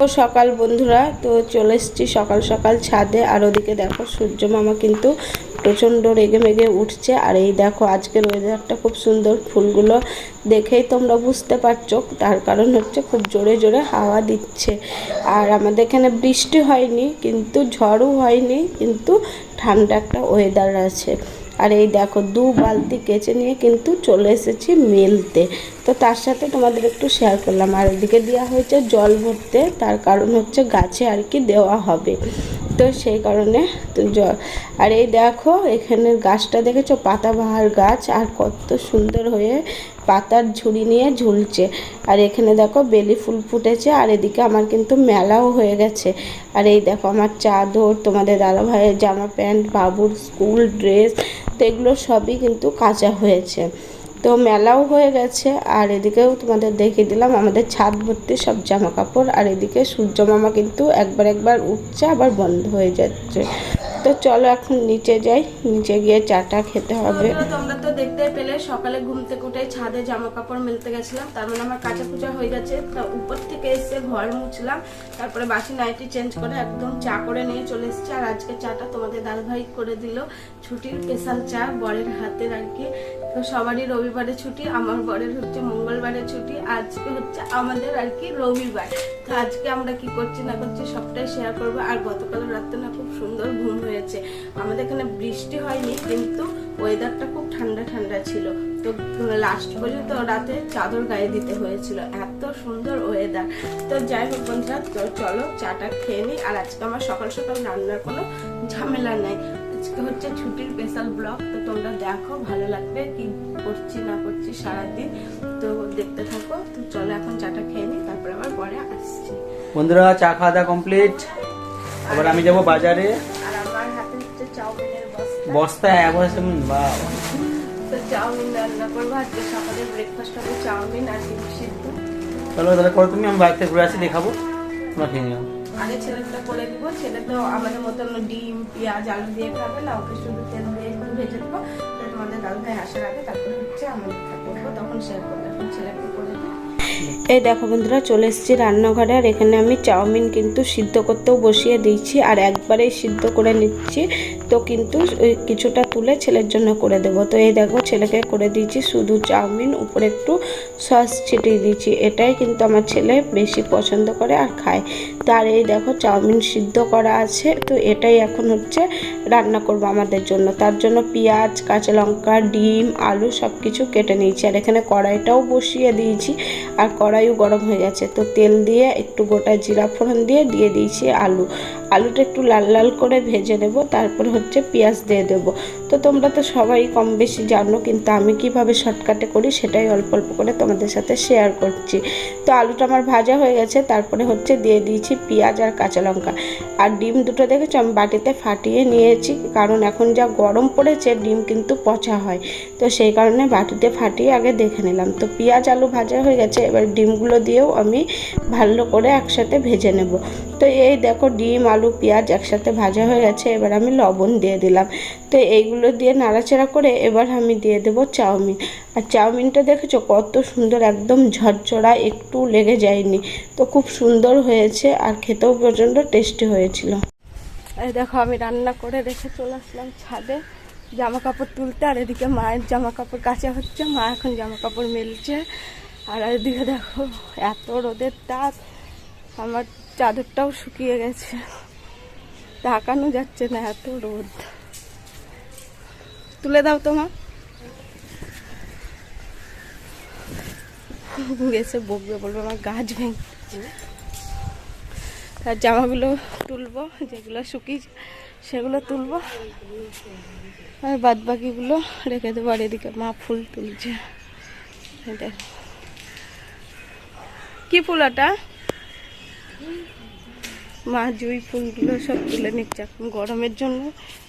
তো সকাল বন্ধুরা, তো চলে এসেছি সকাল সকাল ছাদে। আর ওদিকে দেখো সূর্য মামা কিন্তু প্রচণ্ড রেগে মেগে উঠছে। আর এই দেখো আজকের ওয়েদারটা খুব সুন্দর। ফুলগুলো দেখেই তোমরা বুঝতে পারছ। তার কারণ হচ্ছে খুব জোরে জোরে হাওয়া দিচ্ছে। আর আমাদের এখানে বৃষ্টি হয়নি, কিন্তু ঝড়ও হয়নি, কিন্তু ঠান্ডা একটা ওয়েদার আছে। আর এই দেখো, দু বালতি কেচে নিয়ে কিন্তু চলে এসেছি মেলতে। তো তার সাথে তোমাদের একটু শেয়ার করলাম। আর এদিকে দেওয়া হয়েছে জল ভরতে, তার কারণ হচ্ছে গাছে আর কি দেওয়া হবে। তো সেই কারণে জল আর এই দেখো, এখানে গাছটা দেখেছ? পাতাবাহার গাছ, আর কত সুন্দর হয়ে পাতার ঝুড়ি নিয়ে ঝুলছে। আর এখানে দেখো, বেলি ফুল ফুটেছে, আর এদিকে আমার কিন্তু মেলাও হয়ে গেছে। আর এই দেখো, আমার চাদর, তোমাদের দাদা ভাইয়ের জামা প্যান্ট, বাবুর স্কুল ড্রেস, তো এগুলো সবই কিন্তু কাঁচা হয়েছে। তো মেলাও হয়ে গেছে, আর এদিকেও তোমাদের দেখিয়ে দিলাম আমাদের ছাদ ভর্তি সব জামা কাপড় আর এদিকে সূর্য মামা কিন্তু একবার একবার উঠছে, আবার বন্ধ হয়ে যাচ্ছে। তো চলো এখন নিচে যাই, নিচে গিয়ে চাটা খেতে হবে। তোমরা তো দেখতে পেলে, সকালে ঘুম থেকে উঠে ছাদে জামা কাপড় মেলতে গেছিলাম। তার মানে আমার কাঁচা কুচা হয়ে গেছে। তা উপর থেকে এসে ঘর মুছলাম। তারপরে বাসি নাইটি চেঞ্জ করে একদম চা করে নিয়ে চলে এসেছি। আর আজকে চাটা তোমাদের দাদা ভাই করে দিল। ছুটির স্পেশাল চা, বরের হাতের আর কি। তো সবারই রবিবারে ছুটি, আমার বরের হচ্ছে মঙ্গলবারে ছুটি, আজকে হচ্ছে আমাদের আর কি রবিবার। তো আজকে আমরা কি করছি না করছি সবটাই শেয়ার করব। আর গতকাল রাত্রে না খুব সুন্দর ঘুম হয়েছে আমাদের এখানে বৃষ্টি হয়নি, কিন্তু ওয়েদারটা খুব ঠান্ডা ঠান্ডা ছিল। তো লাস্ট পর্যন্ত রাতে চাদর গায়ে দিতে হয়েছিল। এত সুন্দর ওয়েদার তো যাই হোক বন্ধুরা, তো চলো চাটা খেয়ে নিই। আর আজকে আমার সকাল সকাল রান্নার কোনো ঝামেলা নেই। আজকে হচ্ছে ছুটির স্পেশাল ব্লগ তো তোমরা দেখো ভালো লাগবে কি করছি, না করছি সারাদিন। তো দেখতে থাকো। তো চলো এখন চাটা খেয়ে নিই, তারপর আবার পরে আসছি। বন্ধুরা, চা খাওয়া দাওয়া কমপ্লিট আবার আমি যাব বাজারে। চাউমিনের বস্তা বস্তা এক বা তো চাউমিন রান্না করব। আজকে সকালে ব্রেকফাস্ট হবে চাউমিন আর ডিম সিদ্ধ। চলো তাহলে করো তুমি আমি বাড়িতে ঘুরে আসি দেখাবো। তোমরা খেয়ে নিও আগে ছেলেটা করে দিব ছেলে তো আমাদের মতন ডিম পেঁয়াজ আলু দিয়ে খাবে না ওকে শুধু তেল দিয়ে একটু ভেজে দেবো। তোমাদের দাদু ভাই আসার আগে তারপরে হচ্ছে আমাদেরটা করব তখন শেয়ার করব। এখন ছেলেকে করে দিই। এই দেখো বন্ধুরা, চলে এসেছি রান্নাঘরে, আর এখানে আমি চাউমিন কিন্তু সিদ্ধ করতেও বসিয়ে দিয়েছি, আর একবারেই সিদ্ধ করে নিচ্ছি। তো কিন্তু কিছুটা তুলে ছেলের জন্য করে দেবো। তো এই দেখো, ছেলেকে করে দিয়েছি শুধু চাউমিন, উপরে একটু সস ছিটিয়ে দিয়েছি। এটাই কিন্তু আমার ছেলে বেশি পছন্দ করে আর খায়। তার এই দেখো চাউমিন সিদ্ধ করা আছে। তো এটাই এখন হচ্ছে রান্না করব আমাদের জন্য। তার জন্য পেঁয়াজ, কাঁচা লঙ্কা, ডিম, আলু সব কিছু কেটে নিয়েছি। আর এখানে কড়াইটাও বসিয়ে দিয়েছি। আর কড়াইও গরম হয়ে গেছে। তো তেল দিয়ে একটু গোটা জিরা ফোড়ন দিয়ে দিয়ে দিয়েছি আলু। আলুটা একটু লাল লাল করে ভেজে নেব, তারপরে হচ্ছে পেঁয়াজ দিয়ে দেবো। তো তোমরা তো সবাই কম বেশি জানো, কিন্তু আমি কীভাবে শর্টকাটে করি সেটাই অল্প অল্প করে তোমাদের সাথে শেয়ার করছি। তো আলুটা আমার ভাজা হয়ে গেছে, তারপরে হচ্ছে দিয়ে দিয়েছি পেঁয়াজ আর কাঁচা লঙ্কা। আর ডিম দুটো দেখেছ আমি বাটিতে ফাটিয়ে নিয়েছি, কারণ এখন যা গরম পড়েছে, ডিম কিন্তু পচা হয়। তো সেই কারণে বাটিতে ফাটিয়ে আগে দেখে নিলাম। তো পেঁয়াজ আলু ভাজা হয়ে গেছে, এবার ডিমগুলো দিয়েও আমি ভালো করে একসাথে ভেজে নেব। তো এই দেখো ডিম, আলু, পেঁয়াজ একসাথে ভাজা হয়ে গেছে, এবার আমি লবণ দিয়ে দিলাম। তো এইগুলো দিয়ে নাড়াচাড়া করে এবার আমি দিয়ে দেবো চাউমিন। আর চাউমিনটা দেখেছ কত সুন্দর, একদম ঝরঝরা, একটু লেগে যায়নি। তো খুব সুন্দর হয়েছে আর খেতেও প্রচণ্ড টেস্টি হয়েছিল। এই দেখো আমি রান্না করে রেখে চলে আসলাম ছাদে। জামা কাপড় তুলতে, আর এদিকে মায়ের জামা কাপড় কাচা হচ্ছে, মা এখন জামা কাপড় মেলছে। আর এদিকে দেখো এত রোদের তাপ, আমার চাদরটাও শুকিয়ে গেছে। তাকানো যাচ্ছে না এত রোদ। তুলে দাও তোমার গেছে বকবে, বলবে আমার গাছ ভেঙে তার জামাগুলো তুলবো, যেগুলো শুকিয়ে সেগুলো তুলবো। আর বাদ বাকিগুলো রেখে দেবো, আর এদিকে মা ফুল তুলছে। কি ফুল ওটা? মা জুই ফুলগুলো সব তুলে নিচ্ছে এখন গরমের জন্য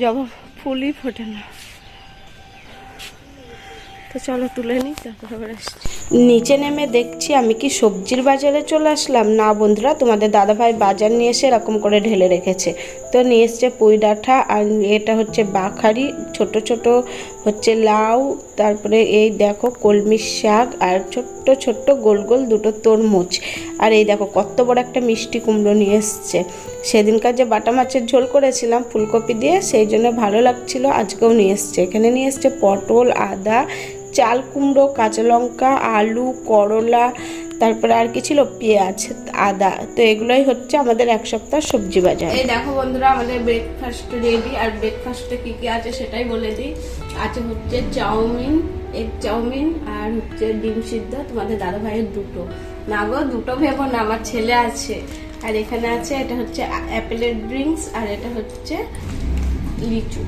জবা ফুলই ফোটে না। তো চলো তুলে নিই, তারপর আবার আসছি। নিচে নেমে দেখছি আমি কি সবজির বাজারে চলে আসলাম। না বন্ধুরা, তোমাদের দাদাভাই বাজার নিয়ে এসে এরকম করে ঢেলে রেখেছে। তো নিয়ে এসছে পুঁই ডাঁটা আর এটা হচ্ছে বাখারি। ছোট ছোট হচ্ছে লাউ, তারপরে এই দেখো কলমির শাক আর ছোট্ট ছোট্ট গোল গোল দুটো তরমুজ। আর এই দেখো কত বড় একটা মিষ্টি কুমড়ো নিয়ে এসছে। সেদিনকার যে বাটা মাছের ঝোল করেছিলাম ফুলকপি দিয়ে, সেই জন্য ভালো লাগছিল। আজকেও নিয়ে এসছে। এখানে নিয়ে এসছে পটল, আদা, চাল কুমড়ো, কাঁচা লঙ্কা, আলু, করলা তারপরে আর কি ছিল? পেঁয়াজ, আদা। তো এগুলোই হচ্ছে আমাদের এক সপ্তাহ সবজি বাজার। এই দেখো বন্ধুরা, আমাদের ব্রেকফাস্ট রেডি আর ব্রেকফাস্টে কি কি আছে সেটাই বলে দিই। আছে হচ্ছে চাউমিন এগ চাউমিন আর হচ্ছে ডিম সিদ্ধ, তোমাদের দাদা ভাইয়ের দুটো। না গো, দুটো ভেবো না, আমার ছেলে আছে। আর এখানে আছে, এটা হচ্ছে অ্যাপেলের ড্রিঙ্কস আর এটা হচ্ছে লিচু।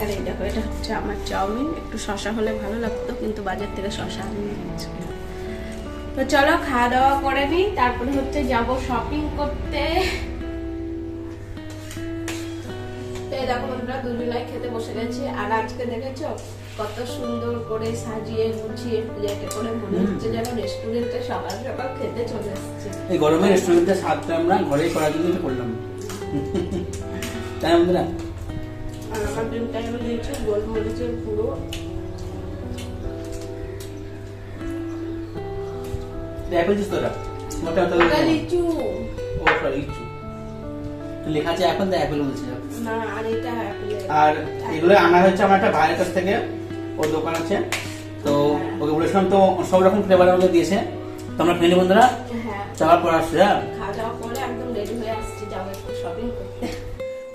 আর এই দেখো, এটা হচ্ছে আমার চাউমিন। একটু শশা হলে ভালো লাগতো, কিন্তু বাজার থেকে শশা আমি নিচ্ছি না। তো চলো খাওয়া দাওয়া করে নিই তারপরে হচ্ছে যাব শপিং করতে। তো দেখো দুজনাই খেতে বসে গেছি আর আজকে দেখেছ কত সুন্দর করে সাজিয়ে গুছিয়ে প্লেটে করে মনে হচ্ছে যেন রেস্টুরেন্টে সকাল সকাল খেতে চলে এসেছে। এই গরমে স্বাদটা আমরা ঘরেই করার জন্য করলাম। তাই বন্ধুরা? আর আমার ডিমটা আমি দিয়েছি গোলমরিচের পুরো অ্যাপেল জুস তোরা মোটা মোটা লিচু। ও সরি ইচ্ছু লেখা আছে এখন তো অ্যাপেল বলছে। না আর এটা অ্যাপেলের আর এগুলো আনা হয়েছে আমার একটা ভাইয়ের কাছ থেকে ওর দোকান আছে। তো ওকে বলেছিলাম তো সব রকম দিয়েছে। তো আমরা ফ্যামিলি বন্ধুরা। হ্যাঁ। যাওয়ার পর আসছে হ্যাঁ? খাওয়া দাওয়া করে একদম রেডি হয়ে আসছি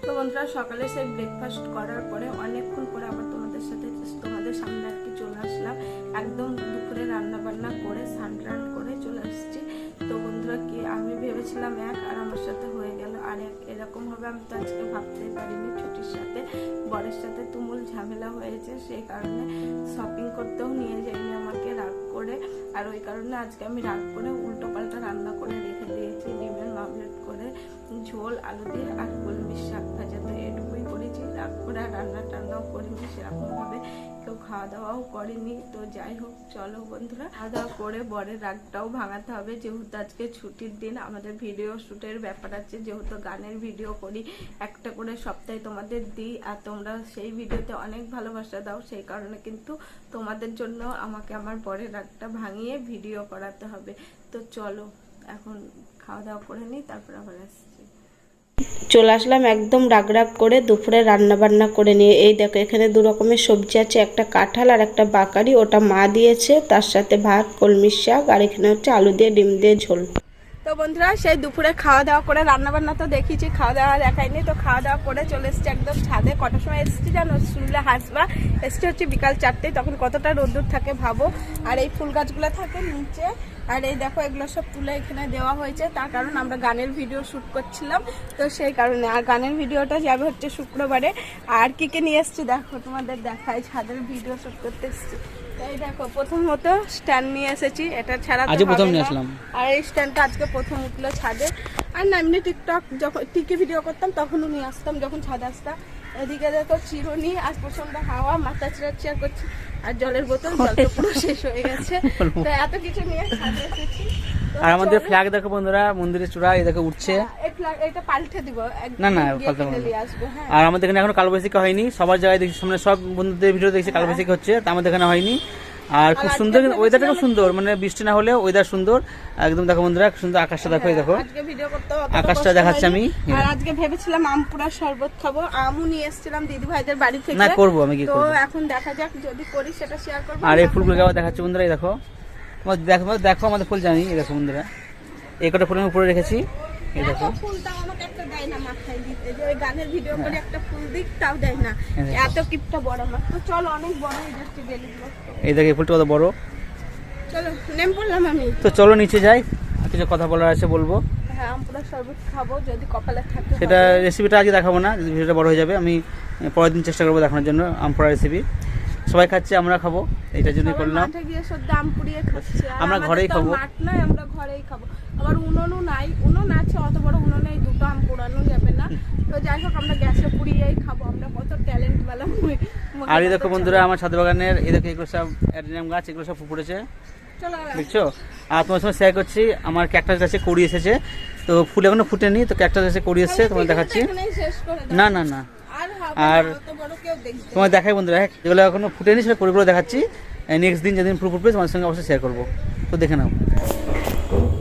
তো বন্ধুরা সকালে সেই ব্রেকফাস্ট করার পরে অনেকক্ষণ পরে আবার তোমাদের সাথে তোমাদের সামনে আর কি চলে আসলাম। একদম দুপুরে রান্না বান্না করে স্নান টান বন্ধুরা কি? আমি ভেবেছিলাম এক আর আমার সাথে হয়ে গেল। আর এক এরকম হবে আমি তো আজকে ভাবতেই পারিনি ছুটির সাথে। বরের সাথে তুমুল ঝামেলা হয়েছে সেই কারণে শপিং করতেও নিয়ে যাইনি আমাকে রাগ করে। আর ওই কারণে আজকে আমি রাগ করে উল্টো পাল্টা রান্না করে রেখে দিয়েছি, ডিমের মামলেট করে, ঝোল, আলু দিয়ে আর কলমির শাক ভাজা। তো এটুকুই করেছি। রাগ করে আর রান্না টান্নাও করিনি সেরকমভাবে। কেউ খাওয়া দাওয়াও করেনি। তো যাই হোক, চলো বন্ধুরা, খাওয়া দাওয়া করে বরের রাগটাও ভাঙাতে হবে। যেহেতু আজকে ছুটির দিন, আমাদের ভিডিও শ্যুটের ব্যাপার আছে। যেহেতু গানের ভিডিও করি, একটা করে সপ্তাহে তোমাদের দিই। আর তোমরা সেই ভিডিওতে অনেক ভালোবাসা দাও। সেই কারণে কিন্তু তোমাদের জন্য আমাকে আমার বরের রাগটা ভাঙিয়ে ভিডিও করাতে হবে। তো চলো, এখন খাওয়া দাওয়া করে নিই, তারপর আবার আসছি। চলে আসলাম একদম রাগ রাগ করে দুপুরে রান্না বান্না করে নিয়ে। এই দেখো, এখানে দু রকমের সবজি আছে, একটা কাঁঠাল আর একটা বাকারি। ওটা মা দিয়েছে, তার সাথে ভাত, কলমির শাক, আর এখানে হচ্ছে আলু দিয়ে, ডিম দিয়ে ঝোল। তো বন্ধুরা, সেই দুপুরে খাওয়া দাওয়া করে রান্না বান্না তো দেখিয়েছি খাওয়া দাওয়া দেখাইনি, তো খাওয়া দাওয়া করে চলে এসেছি একদম ছাদে। কটার সময় এসেছি জানো? শুনলে হাসবা। এসছে হচ্ছে বিকাল চারটে, তখন কতটা রোদ্দুর থাকে ভাবো। আর এই ফুল গাছগুলো থাকে নিচে, আর এই দেখো এগুলো সব তুলে এখানে দেওয়া হয়েছে। তার কারণ আমরা গানের ভিডিও শ্যুট করছিলাম, তো সেই কারণে। আর গানের ভিডিওটা যাবে হচ্ছে শুক্রবারে। আর কি কি নিয়ে এসেছি দেখো, তোমাদের দেখায় ছাদের ভিডিও শ্যুট করতে এসেছি। এই দেখো প্রথমত স্ট্যান্ড নিয়ে এসেছি এটা ছাড়া আজকে প্রথম নিয়ে আসলাম। আর এই স্ট্যান্ডটা আজকে প্রথম উঠল ছাদে। আর না এমনি টিকটক যখন টিকি ভিডিও করতাম তখনও নিয়ে আসতাম যখন ছাদে আসতাম। এদিকে দেখো চিরুনি আর প্রচণ্ড হাওয়া মাথা চিরাচিয়া করছি আর জলের বোতল জল তো পুরো শেষ হয়ে গেছে। তো এত কিছু নিয়ে ছাদে এসেছি। আর আমাদের ফ্ল্যাগ দেখো বন্ধুরা মন্দিরের চূড়া এই দেখো উঠছে। এটা পাল্টে দিব না, না, আসব হ্যাঁ। আর আমাদের এখানে এখন কালবৈশাখী হয়নি সবার জায়গায় দেখছি সামনে সব বন্ধুদের ভিডিও দেখছি কালবৈশাখী হচ্ছে তা আমাদের এখানে হয়নি। আর খুব সুন্দর ওয়েদারটা খুব সুন্দর মানে বৃষ্টি না হলেও ওয়েদার সুন্দর। একদম দেখো বন্ধুরা সুন্দর আকাশটা দেখো দেখো। আকাশটা দেখাচ্ছি আমি। আর আজকে ভেবেছিলাম আমপুরা শরবত খাব আমও নিয়ে এসেছিলাম দিদি ভাইদের বাড়ি থেকে। না করব আমি কি তো করব? এখন দেখা যাক যদি করি সেটা শেয়ার করব আর এই ফুলগুলো দেখাচ্ছি বন্ধুরা এই দেখো। তোমার দেখো দেখো আমাদের ফুল জানি এই দেখো বন্ধুরা। এই কটা ফুল আমি উপরে রেখেছি এই দেখো। তো চলো অনেক বড় যাচ্ছে বেলুগুলো। এই দেখো এই ফুলটা কত বড়। চলো বললাম আমি। তো চলো নিচে যাই আর কিছু কথা বলার আছে বলব। হ্যাঁ সেটা রেসিপিটা আজকে দেখাবো না ভিডিওটা বড় হয়ে যাবে। আমি পরের দিন চেষ্টা করব দেখানোর জন্য আমপড়া রেসিপি সবাই খাচ্ছে আমরা খাব। এইটার জন্যই সবাই করলাম। আমরা ঘরেই খাব। আমরা ঘরেই খাব। আবার উনুনও নাই উনুন আছে অত বড় উনুন নেই দুটো আম পোড়ানো যাবে না। তো যাই হোক আমরা গ্যাসে পুড়িয়েই খাব। আমরা কত ট্যালেন্ট বেলা আর এই দেখো বন্ধুরা আমার ছাদ বাগানের এই দেখো এগুলো সব গাছ এগুলো সব ফুটেছে দেখছ আর তোমার সঙ্গে শেয়ার করছি আমার ক্যাকটাস গাছে কড়ি এসেছে। তো ফুল এখনও ফুটেনি তো ক্যাকটাস গাছে কড়ি এসেছে তোমার দেখাচ্ছি। না না না। আর তোমার দেখাই বন্ধুরা হ্যাঁ যেগুলো এখনও ফুটেনি সেটা কড়িগুলো দেখাচ্ছি। নেক্সট দিন যেদিন ফুল ফুটবে তোমার সঙ্গে অবশ্যই শেয়ার করব। তো দেখে নাও।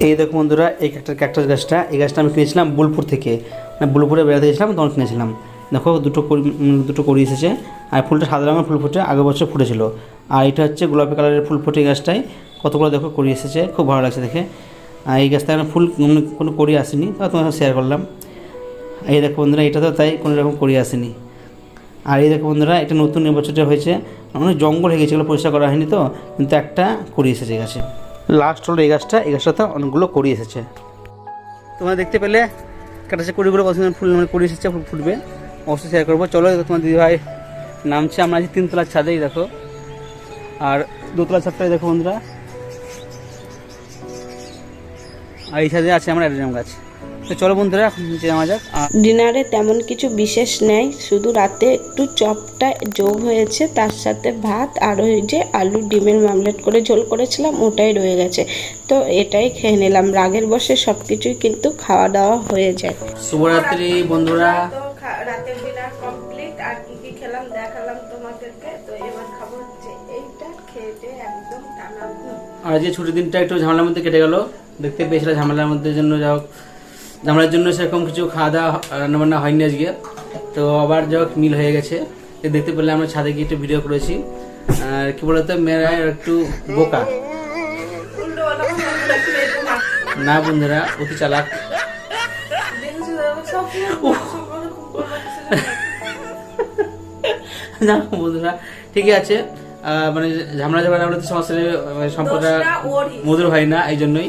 এই দেখো বন্ধুরা এই একটা ক্যাকটাস গাছটা এই গাছটা আমি কিনেছিলাম বুলপুর থেকে। মানে বোলপুরে বেড়াতে গেছিলাম তখন কিনেছিলাম। দেখো দুটো দুটো কড়ি এসেছে। আর ফুলটা সাদা রঙের ফুল ফুটে আগের বছর ফুটেছিল। আর এটা হচ্ছে গোলাপি কালারের ফুল ফুটে এই গাছটায়। কতগুলো দেখো কড়ি এসেছে খুব ভালো লাগছে দেখে। আর এই গাছটা এখন ফুল কোনো করি আসেনি তা তোমার শেয়ার করলাম। এই দেখো বন্ধুরা এটা তো তাই কোনো রকম কড়ি আসেনি। আর এই দেখো বন্ধুরা, এটা নতুন এবছরটা হয়েছে। অনেক জঙ্গল হয়ে গেছে পরিষ্কার করা হয়নি তো, কিন্তু একটা কড়ি এসেছে গাছে। লাস্ট হলো এই গাছটা, এই গাছটাতে অনেকগুলো কড়ি এসেছে। তোমরা দেখতে পেলে কাটাছে কড়িগুলো কত ফুল মানে কড়ি এসেছে, ফুল ফুটবে। অবশ্যই শেয়ার করব। চলো তোমার দিদিভাই নামছে, আমরা আছি তিনতলার ছাদেই দেখো। আর দোতলা ছাদটাই দেখো বন্ধুরা। আর এই ছাদে আছে আমার অ্যাড্রাম গাছ। তো চলো বন্ধুরা এখন নিচে যাওয়া যাক। ডিনারে তেমন কিছু বিশেষ নেই শুধু রাতে একটু চপটা যোগ হয়েছে তার সাথে ভাত আর ওই যে আলু ডিমের মামলেট করে ঝোল করেছিলাম ওটাই রয়ে গেছে। তো এটাই খেয়ে নিলাম রাগের বসে সব কিছুই কিন্তু খাওয়া দাওয়া হয়ে যায়। শুভরাত্রি বন্ধুরা। তো রাতের ডিনার কমপ্লিট আর কি কি খেলাম দেখালাম তোমাদেরকে তো এবার খাব হচ্ছে এইটা খেতে একদম টানা আর আজকে ছুটির দিনটা একটু ঝামেলার মধ্যে কেটে গেল দেখতে পেয়েছিলাম ঝামেলার মধ্যে জন্য যা হোক। ঝামেলার জন্য সেরকম কিছু খাওয়া দাওয়া রান্নাবান্না হয়নি আজকে। তো আবার যা হোক মিল হয়ে গেছে। দেখতে পেলে আমরা ছাদে গিয়ে একটু ভিডিও করেছি। আর কি বলতো মেয়েরা একটু বোকা। না বন্ধুরা অতি চালাক। না বন্ধুরা ঠিকই আছে। মানে ঝামেলা ঝামেলা তো সমস্যা নেই, মানে সম্পর্কটা মধুর হয় না এই জন্যই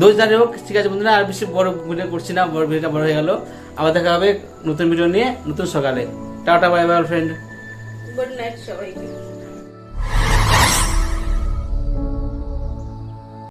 দোষ জানি হোক, ঠিক আছে বন্ধুরা, আর বেশি বড় ভিডিও করছি না, বড় ভিডিওটা বড় হয়ে গেল। আবার দেখা হবে নতুন ভিডিও নিয়ে, নতুন সকালে। Tata bye bye friend good night সবাইকে।